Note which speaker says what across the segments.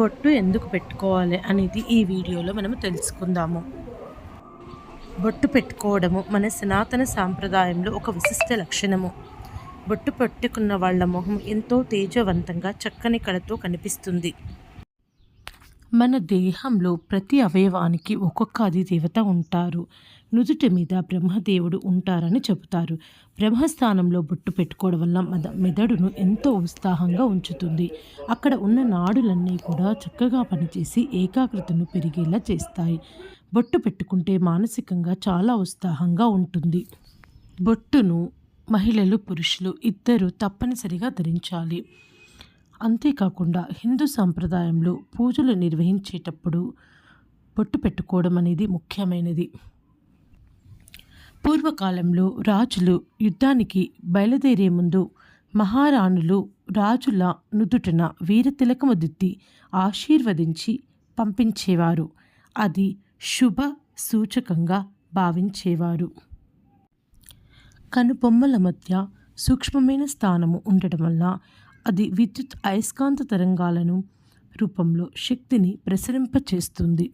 Speaker 1: బొట్టు ఎందుకు పెట్టుకోవాలి అనేది ఈ వీడియోలో మనము తెలుసుకుందాము. బొట్టు పెట్టుకోవడము మన సనాతన సాంప్రదాయంలో ఒక విశిష్ట లక్షణము. బొట్టు పెట్టుకున్న వాళ్ళ మొహం ఎంతో తేజవంతంగా చక్కని కళతో కనిపిస్తుంది. మన దేహంలో ప్రతి అవయవానికి ఒక్కొక్క అధిదేవత ఉంటారు. నుదుటి మీద బ్రహ్మదేవుడు ఉంటారని చెబుతారు. బ్రహ్మస్థానంలో బొట్టు పెట్టుకోవడం వల్ల మద మెదడును ఎంతో ఉత్సాహంగా ఉంచుతుంది. అక్కడ ఉన్న నాడులన్నీ కూడా చక్కగా పనిచేసి ఏకాగ్రతను పెరిగేలా చేస్తాయి. బొట్టు పెట్టుకుంటే మానసికంగా చాలా ఉత్సాహంగా ఉంటుంది. బొట్టును మహిళలు పురుషులు ఇద్దరు తప్పనిసరిగా ధరించాలి. అంతేకాకుండా హిందూ సాంప్రదాయంలో పూజలు నిర్వహించేటప్పుడు బొట్టు పెట్టుకోవడం అనేది ముఖ్యమైనది. పూర్వకాలంలో రాజులు యుద్ధానికి బయలుదేరే ముందు మహారాణులు రాజుల నుదుటన వీరతిలకము దిద్ది ఆశీర్వదించి పంపించేవారు. అది శుభ సూచకంగా భావించేవారు. కనుబొమ్మల మధ్య సూక్ష్మమైన స్థానము ఉండటం వల్ల అది విద్యుత్ అయస్కాంత తరంగాలను రూపంలో శక్తిని ప్రసరింపచేస్తుంది.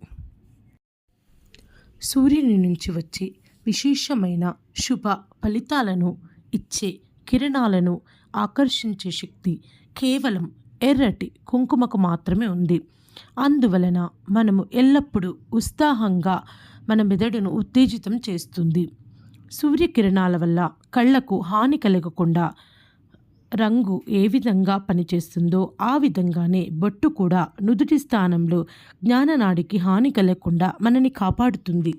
Speaker 1: సూర్యుని నుంచి వచ్చే విశేషమైన శుభ ఫలితాలను ఇచ్చే కిరణాలను ఆకర్షించే శక్తి కేవలం ఎర్రటి కుంకుమకు మాత్రమే ఉంది. అందువలన మనము ఎల్లప్పుడూ ఉత్సాహంగా మన మెదడును ఉత్తేజితం చేస్తుంది. సూర్యకిరణాల వల్ల కళ్ళకు హాని కలగకుండా రంగు ఏ విధంగా పనిచేస్తుందో ఆ విధంగానే బొట్టు కూడా నుదుటి స్థానంలో జ్ఞాననాడికి హాని కలగకుండా మనని కాపాడుతుంది.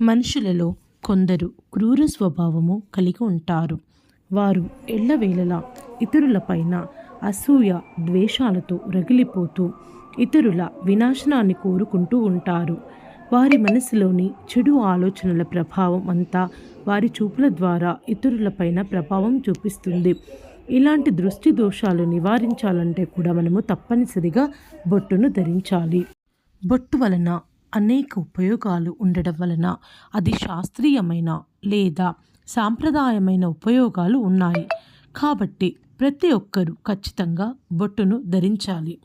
Speaker 1: మనుషులలో కొందరు క్రూర స్వభావము కలిగి ఉంటారు. వారు ఎల్లవేళలా ఇతరులపైన అసూయ ద్వేషాలతో రగిలిపోతూ ఇతరుల వినాశనాన్ని కోరుకుంటూ ఉంటారు. వారి మనసులోని చెడు ఆలోచనల ప్రభావం అంతా వారి చూపుల ద్వారా ఇతరులపైన ప్రభావం చూపిస్తుంది. ఇలాంటి దృష్టి దోషాలు నివారించాలంటే కూడా మనము తప్పనిసరిగా బొట్టును ధరించాలి. బొట్టు వలన అనేక ఉపయోగాలు ఉండడం వలన అది శాస్త్రీయమైన లేదా సాంప్రదాయమైన ఉపయోగాలు ఉన్నాయి. కాబట్టి ప్రతి ఒక్కరూ ఖచ్చితంగా బొట్టును ధరించాలి.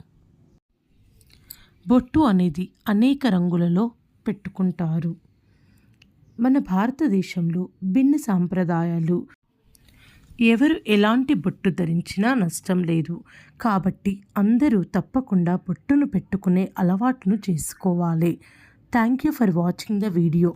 Speaker 1: బొట్టు అనేది అనేక రంగులలో పెట్టుకుంటారు. మన భారతదేశంలో భిన్న సాంప్రదాయాలు. ఎవరు ఎలాంటి బొట్టు ధరించినా నష్టం లేదు. కాబట్టి అందరూ తప్పకుండా బొట్టును పెట్టుకునే అలవాటును చేసుకోవాలి. Thank you for watching the video.